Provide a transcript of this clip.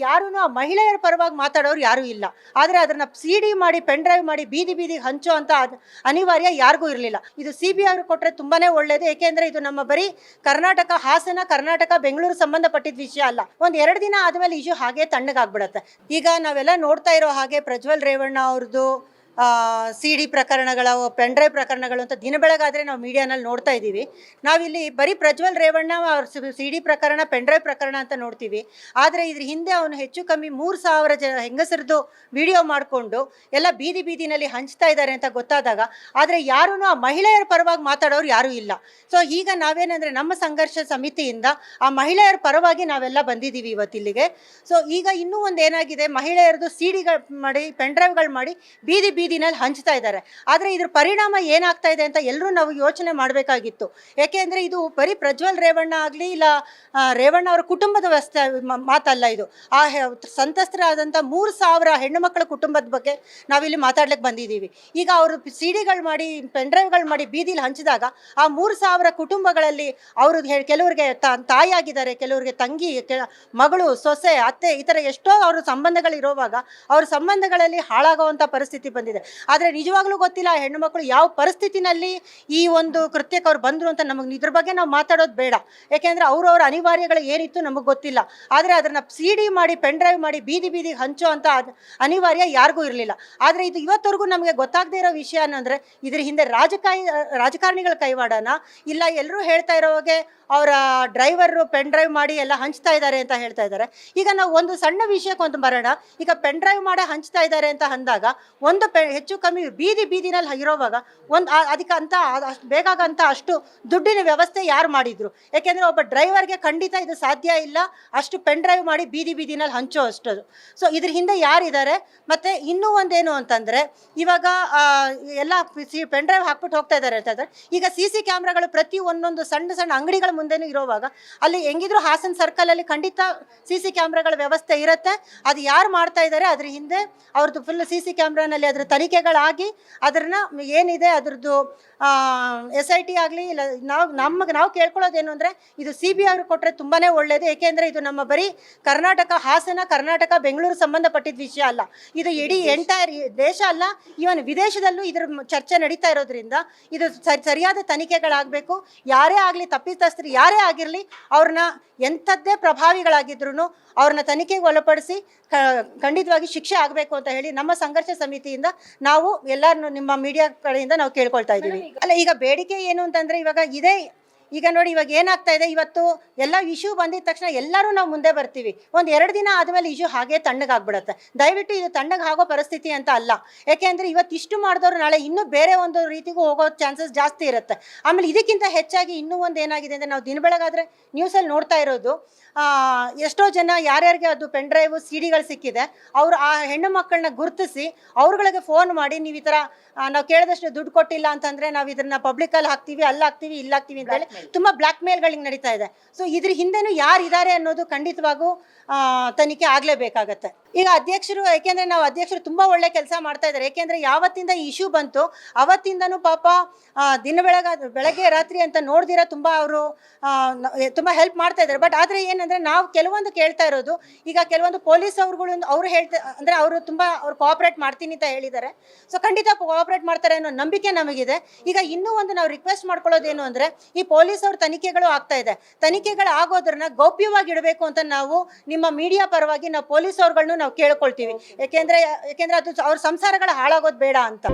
ಯಾರೂ ಆ ಮಹಿಳೆಯರ ಪರವಾಗಿ ಮಾತಾಡೋರು ಯಾರೂ ಇಲ್ಲ. ಆದರೆ ಅದನ್ನು ಸಿ ಡಿ ಮಾಡಿ ಪೆನ್ ಡ್ರೈವ್ ಮಾಡಿ, ಬೀದಿ ಬೀದಿಗೆ ಹಂಚೋ ಅಂತ ಅನಿವಾರ್ಯ ಯಾರಿಗೂ ಇರಲಿಲ್ಲ. ಇದು ಸಿ ಬಿ ಐ ಕೊಟ್ಟರೆ ತುಂಬಾ ಒಳ್ಳೆಯದು ಏಕೆಂದರೆ ಇದು ನಮ್ಮ ಬರೀ ಕರ್ನಾಟಕ ಹಾಸನ, ಕರ್ನಾಟಕ ಬೆಂಗಳೂರು ಸಂಬಂಧಪಟ್ಟಿದ್ದ ವಿಷಯ ಅಲ್ಲ. ಒಂದು ಎರಡು ದಿನ ಆದಮೇಲೆ ಇಶ್ಯೂ ಹಾಗೆ ತಣ್ಣಗಾಗ್ಬಿಡತ್ತೆ. ಈಗ ನಾವೆಲ್ಲ ನೋಡ್ತಾ ಇರೋ ಹಾಗೆ ಪ್ರಜ್ವಲ್ ರೇವಣ್ಣ ಅವ್ರದ್ದು ಸಿ ಡಿ ಪ್ರಕರಣಗಳ, ಪೆನ್ ಡ್ರೈವ್ ಪ್ರಕರಣಗಳು ಅಂತ ದಿನ ಬೆಳಗಾದರೆ ನಾವು ಮೀಡಿಯಾನಲ್ಲಿ ನೋಡ್ತಾ ಇದ್ದೀವಿ. ನಾವಿಲ್ಲಿ ಬರೀ ಪ್ರಜ್ವಲ್ ರೇವಣ್ಣ ಅವ್ರ ಸಿ ಡಿ ಪ್ರಕರಣ, ಪೆನ್ ಡ್ರೈವ್ ಪ್ರಕರಣ ಅಂತ ನೋಡ್ತೀವಿ. ಆದರೆ ಇದ್ರ ಹಿಂದೆ ಅವನು ಹೆಚ್ಚು ಕಮ್ಮಿ ಮೂರು ಸಾವಿರ ಜನ ಹೆಂಗಸರದ್ದು ವಿಡಿಯೋ ಮಾಡಿಕೊಂಡು ಎಲ್ಲ ಬೀದಿ ಬೀದಿನಲ್ಲಿ ಹಂಚ್ತಾ ಇದ್ದಾರೆ ಅಂತ ಗೊತ್ತಾದಾಗ, ಆದರೆ ಯಾರೂ ಆ ಮಹಿಳೆಯರ ಪರವಾಗಿ ಮಾತಾಡೋರು ಯಾರೂ ಇಲ್ಲ. ಸೊ ಈಗ ನಾವೇನಂದ್ರೆ ನಮ್ಮ ಸಂಘರ್ಷ ಸಮಿತಿಯಿಂದ ಆ ಮಹಿಳೆಯರ ಪರವಾಗಿ ನಾವೆಲ್ಲ ಬಂದಿದ್ದೀವಿ ಇವತ್ತಿಲ್ಲಿಗೆ ಸೊ ಈಗ ಇನ್ನೂ ಒಂದು ಏನಾಗಿದೆ ಮಹಿಳೆಯರದು ಸಿ ಡಿಗಳು ಮಾಡಿ ಪೆನ್ಡ್ರೈವ್ಗಳು ಮಾಡಿ ಬೀದಿ ಬೀದಿನಲ್ಲಿ ಹಂಚ್ತಾ ಇದ್ದಾರೆ. ಆದರೆ ಇದ್ರ ಪರಿಣಾಮ ಏನಾಗ್ತಾ ಇದೆ ಅಂತ ಎಲ್ಲರೂ ನಾವು ಯೋಚನೆ ಮಾಡಬೇಕಾಗಿತ್ತು. ಯಾಕೆಂದರೆ ಇದು ಬರೀ ಪ್ರಜ್ವಲ್ ರೇವಣ್ಣ ಆಗಲಿ ಇಲ್ಲ ರೇವಣ್ಣ ಅವರ ಕುಟುಂಬದ ವ್ಯವಸ್ಥೆ ಮಾತಲ್ಲ ಇದು. ಆ ಸಂತಸ್ತರಾದಂಥ ಮೂರು ಸಾವಿರ ಹೆಣ್ಣುಮಕ್ಕಳ ಕುಟುಂಬದ ಬಗ್ಗೆ ನಾವಿಲ್ಲಿ ಮಾತಾಡ್ಲಿಕ್ಕೆ ಬಂದಿದ್ದೀವಿ. ಈಗ ಅವರು ಸಿ ಡಿಗಳು ಮಾಡಿ, ಪೆನ್ ಡ್ರೈವ್ಗಳು ಮಾಡಿ ಬೀದಿಲಿ ಹಂಚಿದಾಗ ಆ ಮೂರು ಸಾವಿರ ಕುಟುಂಬಗಳಲ್ಲಿ ಅವರು ಕೆಲವರಿಗೆ ತಾಯಿಯಾಗಿದ್ದಾರೆ, ಕೆಲವರಿಗೆ ತಂಗಿ ಮಗಳು, ಸೊಸೆ, ಅತ್ತೆ ಈ ಥರ ಎಷ್ಟೋ ಅವ್ರ ಸಂಬಂಧಗಳಿರುವಾಗ ಅವ್ರ ಸಂಬಂಧಗಳಲ್ಲಿ ಹಾಳಾಗುವಂಥ ಪರಿಸ್ಥಿತಿ ಬಂದಿದೆ. ಆದರೆ ನಿಜವಾಗ್ಲೂ ಗೊತ್ತಿಲ್ಲ ಹೆಣ್ಣು ಮಕ್ಕಳು ಯಾವ ಪರಿಸ್ಥಿತಿನಲ್ಲಿ ಈ ಒಂದು ಕೃತ್ಯಕ್ಕೆ ಅವ್ರು ಬಂದರು ಅಂತ ನಮಗೆ ಇದ್ರ ಬಗ್ಗೆ ನಾವು ಮಾತಾಡೋದು ಬೇಡ. ಯಾಕೆಂದರೆ ಅವ್ರವ್ರ ಅನಿವಾರ್ಯಗಳು ಏನಿತ್ತು ನಮಗೆ ಗೊತ್ತಿಲ್ಲ. ಆದರೆ ಅದನ್ನು ಸಿ ಡಿ ಮಾಡಿ ಪೆನ್ ಡ್ರೈವ್ ಮಾಡಿ, ಬೀದಿ ಬೀದಿಗೆ ಹಂಚೋ ಅಂತ ಅನಿವಾರ್ಯ ಯಾರಿಗೂ ಇರಲಿಲ್ಲ. ಆದರೆ ಇದು ಇವತ್ತವರೆಗೂ ನಮಗೆ ಗೊತ್ತಾಗದೇ ಇರೋ ವಿಷಯ ಅನ್ನಂದ್ರೆ ಇದ್ರ ಹಿಂದೆ ರಾಜಕಾಯಿ, ರಾಜಕಾರಣಿಗಳ ಕೈವಾಡನ ಇಲ್ಲ ಎಲ್ಲರೂ ಹೇಳ್ತಾ ಇರೋವಾಗೆ ಅವರ ಡ್ರೈವರು ಪೆನ್ ಡ್ರೈವ್ ಮಾಡಿ ಎಲ್ಲ ಹಂಚ್ತಾ ಇದ್ದಾರೆ ಅಂತ ಹೇಳ್ತಾ ಇದ್ದಾರೆ ಈಗ ನಾವು ಒಂದು ಸಣ್ಣ ವಿಷಯಕ್ಕೆ ಒಂದು ಬರೋಣ. ಈಗ ಪೆನ್ ಡ್ರೈವ್ ಮಾಡಿ ಹಂಚ್ತಾ ಇದ್ದಾರೆ ಅಂತ ಅಂದಾಗ ಒಂದು ಪೆ ಹೆಚ್ಚು ಕಮ್ಮಿ ಬೀದಿ ಬೀದಿನಲ್ಲಿ ಇರೋವಾಗ ಒಂದು ಅದಕ್ಕೆ ಅಂತ ಅಷ್ಟು ಅಷ್ಟ್ ಅಷ್ಟು ದುಡ್ಡಿನ ವ್ಯವಸ್ಥೆ ಯಾರು ಮಾಡಿದ್ರು? ಯಾಕೆಂದರೆ ಒಬ್ಬ ಡ್ರೈವರ್ಗೆ ಖಂಡಿತ ಇದು ಸಾಧ್ಯ ಇಲ್ಲ. ಅಷ್ಟು ಪೆನ್ ಡ್ರೈವ್ ಮಾಡಿ ಬೀದಿ ಬೀದಿನಲ್ಲಿ ಹಂಚೋ ಅಷ್ಟು ಸೊ ಇದ್ರ ಹಿಂದೆ ಯಾರಿದ್ದಾರೆ? ಮತ್ತೆ ಇನ್ನೂ ಒಂದೇನು ಅಂತಂದ್ರೆ, ಇವಾಗ ಎಲ್ಲ ಸಿ ಪೆನ್ ಡ್ರೈವ್ ಹಾಕ್ಬಿಟ್ಟು ಹೋಗ್ತಾ ಇದ್ದಾರೆ ಅಂತ ಈಗ ಸಿ ಸಿ ಕ್ಯಾಮ್ರಾಗಳು ಪ್ರತಿ ಒಂದೊಂದು ಸಣ್ಣ ಸಣ್ಣ ಅಂಗಡಿಗಳ ಮುಂದೆನೂ ಇರೋವಾಗ ಅಲ್ಲಿ ಹೆಂಗಿದ್ರು ಹಾಸನ್ ಸರ್ಕಲ್ ಅಲ್ಲಿ ಖಂಡಿತ ಸಿ ಸಿ ಕ್ಯಾಮ್ರಾಗಳ ವ್ಯವಸ್ಥೆ ಇರುತ್ತೆ. ಅದು ಯಾರು ಮಾಡ್ತಾ ಇದ್ದಾರೆ? ಅದ್ರ ಹಿಂದೆ ಅವ್ರದ್ದು ಫುಲ್ ಸಿ ಸಿ ಕ್ಯಾಮ್ರಾನಲ್ಲಿ ಅದ್ರ ತನಿಖೆಗಳಾಗಿ ಅದನ್ನ ಏನಿದೆ ಅದರದ್ದು ಎಸ್ ಐ ಟಿ ಆಗಲಿ ಇಲ್ಲ ನಾವು ನಮಗೆ ನಾವು ಕೇಳ್ಕೊಳ್ಳೋದೇನು ಅಂದರೆ ಇದು ಸಿ ಬಿ ಅವರು ಕೊಟ್ಟರೆ ತುಂಬಾ ಒಳ್ಳೆಯದು ಏಕೆಂದರೆ ಇದು ನಮ್ಮ ಬರೀ ಕರ್ನಾಟಕ ಹಾಸನ ಕರ್ನಾಟಕ ಬೆಂಗಳೂರು ಸಂಬಂಧಪಟ್ಟಿದ್ದ ವಿಷಯ ಅಲ್ಲ. ಇದು ಇಡೀ ಎಂಟೈರ್ ದೇಶ ಅಲ್ಲ ಈವನ್ ವಿದೇಶದಲ್ಲೂ ಇದ್ರ ಚರ್ಚೆ ನಡೀತಾ ಇರೋದ್ರಿಂದ ಇದು ಸರಿ ಸರಿಯಾದ ತನಿಖೆಗಳಾಗಬೇಕು. ಯಾರೇ ಆಗಲಿ ತಪ್ಪಿತಸ್ಥರು ಯಾರೇ ಆಗಿರಲಿ ಅವ್ರನ್ನ ಎಂಥದ್ದೇ ಪ್ರಭಾವಿಗಳಾಗಿದ್ರು ಅವ್ರನ್ನ ತನಿಖೆಗೆ ಒಳಪಡಿಸಿ ಖಂಡಿತವಾಗಿ ಶಿಕ್ಷೆ ಆಗಬೇಕು ಅಂತ ಹೇಳಿ ನಮ್ಮ ಸಂಘರ್ಷ ಸಮಿತಿಯಿಂದ ನಾವು ಎಲ್ಲರನ್ನು ನಿಮ್ಮ ಮೀಡಿಯಾ ಕಡೆಯಿಂದ ನಾವು ಕೇಳ್ಕೊಳ್ತಾ ಇದ್ದೀವಿ. ಅಲ್ಲ ಈಗ ಬೇಡಿಕೆ ಏನು ಅಂತಂದ್ರೆ ಇವಾಗ ಇದೇ ಈಗ ನೋಡಿ ಇವಾಗ ಏನಾಗ್ತಾ ಇದೆ? ಇವತ್ತು ಎಲ್ಲ ಇಶ್ಯೂ ಬಂದಿದ ತಕ್ಷಣ ಎಲ್ಲರೂ ನಾವು ಮುಂದೆ ಬರ್ತೀವಿ. ಒಂದು ಎರಡು ದಿನ ಆದಮೇಲೆ ಇಶ್ಯೂ ಹಾಗೆ ತಣ್ಣಗಾಗ್ಬಿಡುತ್ತೆ. ದಯವಿಟ್ಟು ಇದು ತಣ್ಣಗೆ ಆಗೋ ಪರಿಸ್ಥಿತಿ ಅಂತ ಅಲ್ಲ. ಯಾಕೆಂದರೆ ಇವತ್ತು ಇಷ್ಟು ಮಾಡಿದವರು ನಾಳೆ ಇನ್ನೂ ಬೇರೆ ಒಂದು ರೀತಿಗೂ ಹೋಗೋ ಚಾನ್ಸಸ್ ಜಾಸ್ತಿ ಇರುತ್ತೆ. ಆಮೇಲೆ ಇದಕ್ಕಿಂತ ಹೆಚ್ಚಾಗಿ ಇನ್ನೂ ಒಂದು ಏನಾಗಿದೆ ಅಂದರೆ ನಾವು ದಿನ ಬೆಳಗಾದ್ರೆ ನ್ಯೂಸಲ್ಲಿ ನೋಡ್ತಾ ಇರೋದು ಎಷ್ಟೋ ಜನ ಯಾರ್ಯಾರಿಗೆ ಅದು ಪೆನ್ ಡ್ರೈವ್ ಸಿ ಡಿಗಳು ಸಿಕ್ಕಿದೆ, ಅವರು ಆ ಹೆಣ್ಣು ಮಕ್ಕಳನ್ನ ಗುರುತಿಸಿ ಅವ್ರುಗಳಿಗೆ ಫೋನ್ ಮಾಡಿ ನೀವು ಈ ಥರ ನಾವು ಕೇಳಿದಷ್ಟು ದುಡ್ಡು ಕೊಟ್ಟಿಲ್ಲ ಅಂತಂದ್ರೆ ನಾವು ಇದನ್ನ ಪಬ್ಲಿಕಲ್ಲಿ ಹಾಕ್ತೀವಿ, ಅಲ್ಲಿ ಹಾಕ್ತೀವಿ, ಇಲ್ಲಿ ಹಾಕ್ತೀವಿ ಅಂತ ಹೇಳಿ ತುಂಬ ಬ್ಲ್ಯಾಕ್ ಮೇಲ್ಗಳಿಗೆ ನಡೀತಾ ಇದೆ. ಸೊ ಇದ್ರ ಹಿಂದೆನೂ ಯಾರು ಇದ್ದಾರೆ ಅನ್ನೋದು ಖಂಡಿತವಾಗೂ ತನಿಖೆ ಆಗಲೇಬೇಕಾಗತ್ತೆ. ಈಗ ಅಧ್ಯಕ್ಷರು ಯಾಕೆಂದ್ರೆ ನಾವು ಅಧ್ಯಕ್ಷರು ತುಂಬಾ ಒಳ್ಳೆ ಕೆಲಸ ಮಾಡ್ತಾ ಇದ್ದಾರೆ. ಯಾಕೆಂದ್ರೆ ಯಾವತ್ತಿಂದ ಈ ಇಶ್ಯೂ ಬಂತು, ಅವತ್ತಿಂದನೂ ಪಾಪ ದಿನ ಬೆಳಗ, ಬೆಳಗ್ಗೆ ರಾತ್ರಿ ಅಂತ ನೋಡ್ದಿರ ತುಂಬಾ ಅವರು ತುಂಬಾ ಹೆಲ್ಪ್ ಮಾಡ್ತಾ ಇದ್ದಾರೆ. ಬಟ್ ಆದ್ರೆ ಏನಂದ್ರೆ ನಾವು ಕೆಲವೊಂದು ಕೇಳ್ತಾ ಇರೋದು, ಈಗ ಕೆಲವೊಂದು ಪೊಲೀಸ್ ಅವ್ರುಗಳು ಅವ್ರು ಹೇಳ್ತಾ, ಅಂದ್ರೆ ಅವರು ತುಂಬಾ ಅವ್ರು ಕೋಆಪರೇಟ್ ಮಾಡ್ತೀನಿ ಅಂತ ಹೇಳಿದ್ದಾರೆ. ಸೊ ಖಂಡಿತ ಕೋಆಪರೇಟ್ ಮಾಡ್ತಾರೆ ಅನ್ನೋ ನಂಬಿಕೆ ನಮಗಿದೆ. ಈಗ ಇನ್ನೂ ಒಂದು ನಾವು ರಿಕ್ವೆಸ್ಟ್ ಮಾಡ್ಕೊಳ್ಳೋದೇನು ಅಂದ್ರೆ, ಈ ಪೊಲೀಸ್ ಅವ್ರ ತನಿಖೆಗಳು ಆಗ್ತಾ ಇದೆ. ತನಿಖೆಗಳು ಆಗೋದ್ರನ್ನ ಗೌಪ್ಯವಾಗಿ ಇಡಬೇಕು ಅಂತ ನಾವು ನಿಮ್ಮ ಮೀಡಿಯಾ ಪರವಾಗಿ ನಾವು ಪೊಲೀಸ್ ಅವ್ರಗಳನ್ನೂ ನಾವು ಕೇಳ್ಕೊಳ್ತೀವಿ. ಯಾಕೆಂದ್ರೆ ಯಾಕೆಂದ್ರೆ ಅದು ಅವ್ರ ಸಂಸಾರಗಳು ಹಾಳಾಗೋದು ಬೇಡ ಅಂತ.